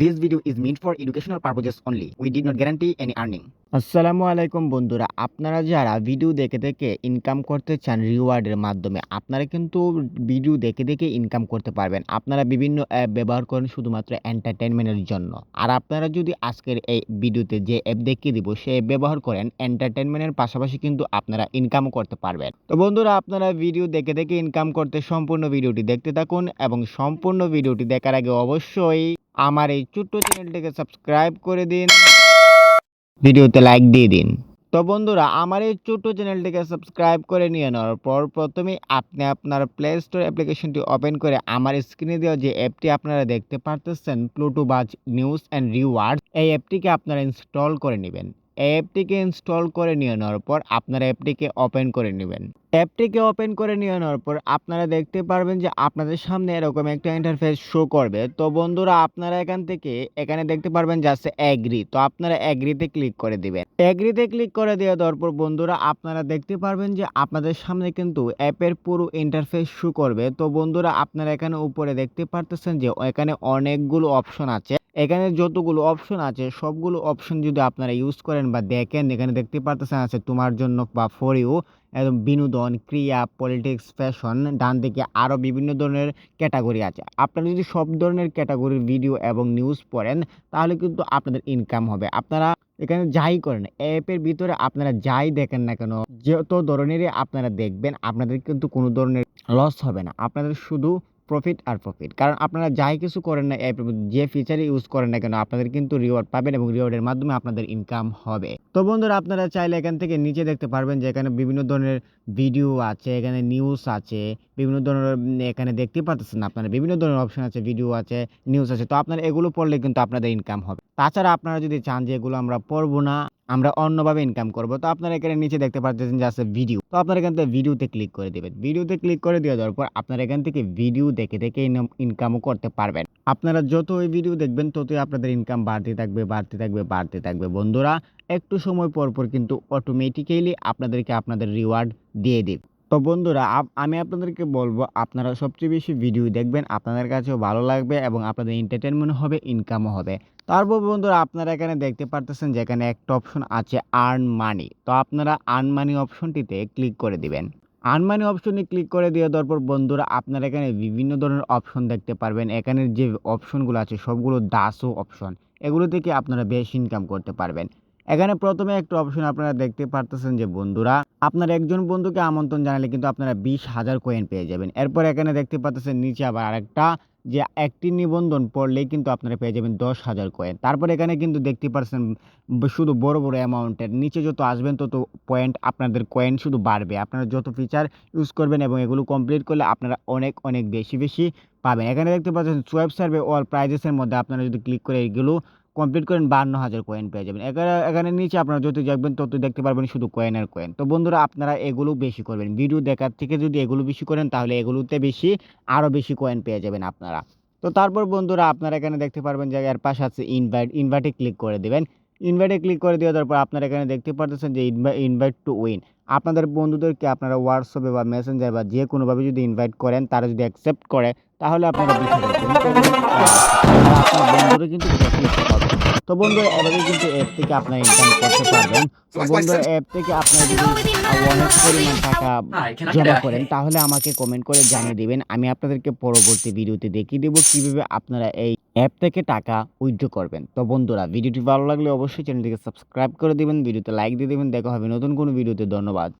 This video is meant for educational purposes only we did not guarantee any earning আসসালামু আলাইকুম বন্ধুরা, আপনারা যারা ভিডিও দেখে দেখে ইনকাম করতে চান রিওয়ার্ডের মাধ্যমে, আপনারা কিন্তু ভিডিও দেখে দেখে ইনকাম করতে পারবেন। আপনারা বিভিন্ন অ্যাপ ব্যবহার করেন শুধুমাত্র এন্টারটেনমেন্টের জন্য। আর আপনারা যদি আজকের এই ভিডিওতে যে অ্যাপ দেখিয়ে দিব, সে অ্যাপ ব্যবহার করেন এন্টারটেনমেন্টের পাশাপাশি কিন্তু আপনারা ইনকামও করতে পারবেন। তো বন্ধুরা, আপনারা ভিডিও দেখে দেখে ইনকাম করতে সম্পূর্ণ ভিডিওটি দেখতে থাকুন এবং সম্পূর্ণ ভিডিওটি দেখার আগে অবশ্যই আমার এই ছোট্ট চ্যানেলটিকে সাবস্ক্রাইব করে দিন। ভিডিওতে লাইক দিয়ে দিন। তো বন্ধুরা, আমার এই ছোট্ট চ্যানেলটিকে সাবস্ক্রাইব করে নিয়ে নেওয়ার পর প্রথমেই আপনি আপনার প্লে স্টোর অ্যাপ্লিকেশনটি ওপেন করে আমার স্ক্রিনে দেওয়া যে অ্যাপটি আপনারা দেখতে পারতেছেন প্লুটো বাজ নিউজ অ্যান্ড রিওয়ার্ড এই অ্যাপটিকে আপনারা ইনস্টল করে নেবেন। অ্যাপটিকে ইনস্টল করে নিয়ে নেওয়ার পর আপনারা অ্যাপটিকে ওপেন করে নেবেন। অ্যাপটিকে ওপেন করে নিয়ে নেওয়ার পর আপনারা দেখতে পারবেন যে আপনাদের সামনে এরকম একটা ইন্টারফেস শো করবে। তো বন্ধুরা, আপনারা এখান থেকে এখানে দেখতে পারবেন যে আছে অ্যাগ্রি তো আপনারা অ্যাগ্রিতে ক্লিক করে দিবেন। অ্যাগ্রিতে ক্লিক করে দেওয়া দেওয়ার পর বন্ধুরা, আপনারা দেখতে পারবেন যে আপনাদের সামনে কিন্তু অ্যাপের পুরো ইন্টারফেস শো করবে। তো বন্ধুরা, আপনারা এখানে উপরে দেখতে পারতেছেন যে এখানে অনেকগুলো অপশন আছে। এখানে যতগুলো অপশন আছে, সবগুলো অপশন যদি আপনারা ইউজ করেন বা দেখেন, এখানে দেখতে পারতেছেন আছে তোমার জন্য বা ফর ইউ একদম বিনোদন, ক্রিয়া পলিটিক্স ফ্যাশন ডান দিকে আরও বিভিন্ন ধরনের ক্যাটাগরি আছে। আপনারা যদি সব ধরনের ক্যাটাগরির ভিডিও এবং নিউজ পড়েন, তাহলে কিন্তু আপনাদের ইনকাম হবে। আপনারা এখানে যাই করেন অ্যাপের ভিতরে আপনারা যাই দেখেন না কেন, যত ধরনেরই আপনারা দেখবেন, আপনাদের কিন্তু কোনো ধরনের লস হবে না। আপনাদের শুধু প্রফিট আর প্রফিট কারণ আপনারা যাই কিছু করেন না অ্যাপের যে ফিচারই ইউজ করেন না কেন, আপনাদের কিন্তু রিওয়ার্ড পাবেন এবং রিওয়ার্ডের মাধ্যমে আপনাদের ইনকাম হবে। তো বন্ধুরা, আপনারা চাইলে এখান থেকে নিচে দেখতে পারবেন যে এখানে বিভিন্ন ধরনের ভিডিও আছে, এখানে নিউজ আছে, বিভিন্ন ধরনের এখানে দেখতে পাচ্ছেন আপনারা, বিভিন্ন ধরনের অপশন আছে ভিডিও আছে নিউজ আছে। তো আপনারা এগুলো পড়লে কিন্তু আপনাদের ইনকাম হবে। তাছাড়া আপনারা যদি চান যে এগুলো আমরা পড়ব না, আমরা অন্যভাবে ইনকাম করব, তো আপনারা এখানে নিচে দেখতে পাচ্ছেন যে আছে ভিডিও তো আপনারা এখান থেকে ভিডিওতে ক্লিক করে দেবেন। ভিডিওতে ক্লিক করে দেওয়া দেওয়ার পর আপনারা এখান থেকে ভিডিও দেখে দেখে ইনকামও করতে পারবেন। আপনারা যত ওই ভিডিও দেখবেন, ততই আপনাদের ইনকাম বাড়তে থাকবে বাড়তে থাকবে বাড়তে থাকবে। বন্ধুরা, একটু সময় পর পর কিন্তু অটোমেটিক্যালি আপনাদেরকে আপনাদের রিওয়ার্ড দিয়ে দেবে। তো বন্ধুরা আমি আপনাদেরকে বলব, আপনারা সবচেয়ে বেশি ভিডিও দেখবেন, আপনাদের কাছেও ভালো লাগবে এবং আপনাদের এন্টারটেনমেন্ট হবে ইনকামও হবে। তারপর বন্ধুরা, আপনারা এখানে দেখতে পারতেছেন যে এখানে একটা অপশন আছে আর্ন মানি তো আপনারা আর্ন মানি অপশনটিতে ক্লিক করে দিবেন। আর্ন মানি অপশনে ক্লিক করে দিয়ে দেওয়ার পর বন্ধুরা, আপনারা এখানে বিভিন্ন ধরনের অপশন দেখতে পারবেন। এখানে যে অপশনগুলো আছে, সবগুলো দাসও অপশন এগুলো থেকে আপনারা বেশ ইনকাম করতে পারবেন। এখানে প্রথমে একটা অপশন আপনারা দেখতে পারতেছেন যে, বন্ধুরা, আপনার একজন বন্ধুকে আমন্ত্রণ জানালে কিন্তু আপনারা বিশ হাজার কয়েন পেয়ে যাবেন। এরপর এখানে দেখতে পাচ্ছেন নিচে আবার আরেকটা যে, একটি নিবন্ধন পড়লেই কিন্তু আপনারা পেয়ে যাবেন দশ হাজার কয়েন তারপর এখানে কিন্তু দেখতে পাচ্ছেন শুধু বড় বড় অ্যামাউন্টের নিচে যত আসবেন তত পয়েন্ট আপনাদের কয়েন শুধু বাড়বে। আপনারা যত ফিচার ইউজ করবেন এবং এগুলো কমপ্লিট করলে আপনারা অনেক অনেক বেশি বেশি পাবেন। এখানে দেখতে পাচ্ছেন সোয়েব সার্ভে অল প্রাইজেসের মধ্যে আপনারা যদি ক্লিক করে এগুলো কমপ্লিট করেন বান্ন হাজার কয়েন পেয়ে যাবেন। এখানে নিচে আপনারা যত দেখবেন তত দেখতে পারবেন শুধু কয়েনের কয়েন তো বন্ধুরা, আপনারা এগুলো বেশি করবেন। ভিডিও দেখার থেকে যদি এগুলো বেশি করেন, তাহলে এগুলোতে বেশি আরও বেশি কয়েন পেয়ে যাবেন আপনারা। তো তারপর বন্ধুরা, আপনারা এখানে দেখতে পারবেন যে এর পাশে আছে ইনভাইট ইনভাইটে ক্লিক করে দেবেন। ইনভাইটে ক্লিক করে দেওয়ার তারপর আপনারা এখানে দেখতে পারতেছেন যে ইনভাইট টু উইন আপনাদের বন্ধুদেরকে আপনারা হোয়াটসঅ্যাপে বা মেসেঞ্জার বা যে কোনোভাবে যদি ইনভাইট করেন, তারা যদি অ্যাকসেপ্ট করে, তাহলে আপনারা। আর আপনার কিন্তু তো বন্ধুরা এভাবে কিন্তু অ্যাপ থেকে আপনারা ইনকাম করতে পারবেন। তো বন্ধুরা অ্যাপ থেকে আপনারা যদি অনেক পরিমাণ টাকা জমা করেন তাহলে আমাকে কমেন্ট করে জানিয়ে দিবেন। আমি আপনাদেরকে পরবর্তী ভিডিওতে দেখিয়ে দেবো কীভাবে আপনারা এই অ্যাপ থেকে টাকা উইথড্র করবেন। তো বন্ধুরা ভিডিওটি ভালো লাগলে অবশ্যই চ্যানেলটিকে সাবস্ক্রাইব করে দিবেন ভিডিওতে লাইক দিয়ে দিবেন। দেখা হবে নতুন কোনো ভিডিওতে। ধন্যবাদ।